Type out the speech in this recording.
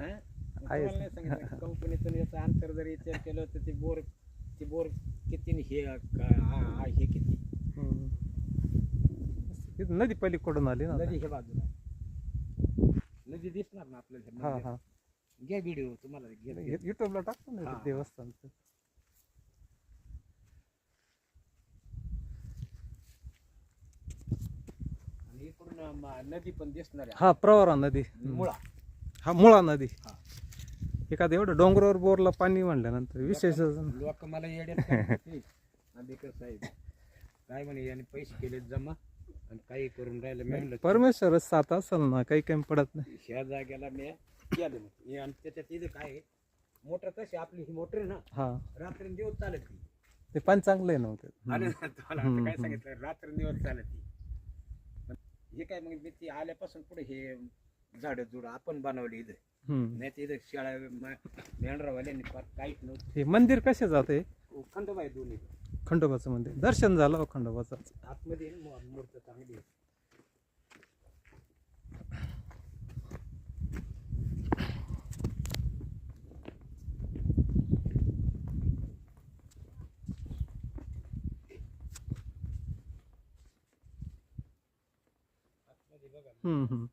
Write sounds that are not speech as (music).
तुम्हाला नाही सांगितलं कंपनीतून याचं अंतर जर विचार केलं तर ते बोर ते बोर किती आणि हे का- हा- हा हे किती हम्म. इथं नदी पलीकडून आली ना. नदी हे बाजूला नदी दिसणार ना आपल्याला हा हे हा. घ्या व्हिडिओ तुम्हाला घे घे. युट्यूबला टाकतो ना हा. इथं देवस्थानचं आणि इकडून म- नदी पण दिसणार आहे हा प्रवरा नदी मुळा हा मुळा नदी. हा. एखादं एवढं डोंगरावर बोरला पाणी म्हणल्यानंतर विशेष लोक मला येड्यात काढतात. आंबेकर साहेब काय म्हणे याने पैसे केले जमा आणि काही करून राहिलं. मी म्हणलं परमेश्वरच साथ असेल ना काही काही पडत नाही. ह्या जागेला मी केलं मग. हे आणि त्याच्यात इथं काय आहे? मोटर कशी आपली ही मोटर आहे ना? हा. रात्र दिवस चालत ती. ते पण चांगले नव्हते (laughs) तुम्हाला आता काय सांगितलं? रात्र दिवस चालत ती. हे काय मग मी ती आल्यापासून पुढे हे झाड जुड आपण बनवली इथं हम्म. नाही तर इथं शाळा मेंढरावाल्यांनी फार काहीच नव्हतं हे मंदिर कसे जाते खंडोबा आहे दोन्ही खंडोबाचं मंदिर दर्शन झालं हो खंडोबाचं आतमध्ये आहे ना मूर्त चांगली आहे. आतमध्ये बघा हम्म, हम्म.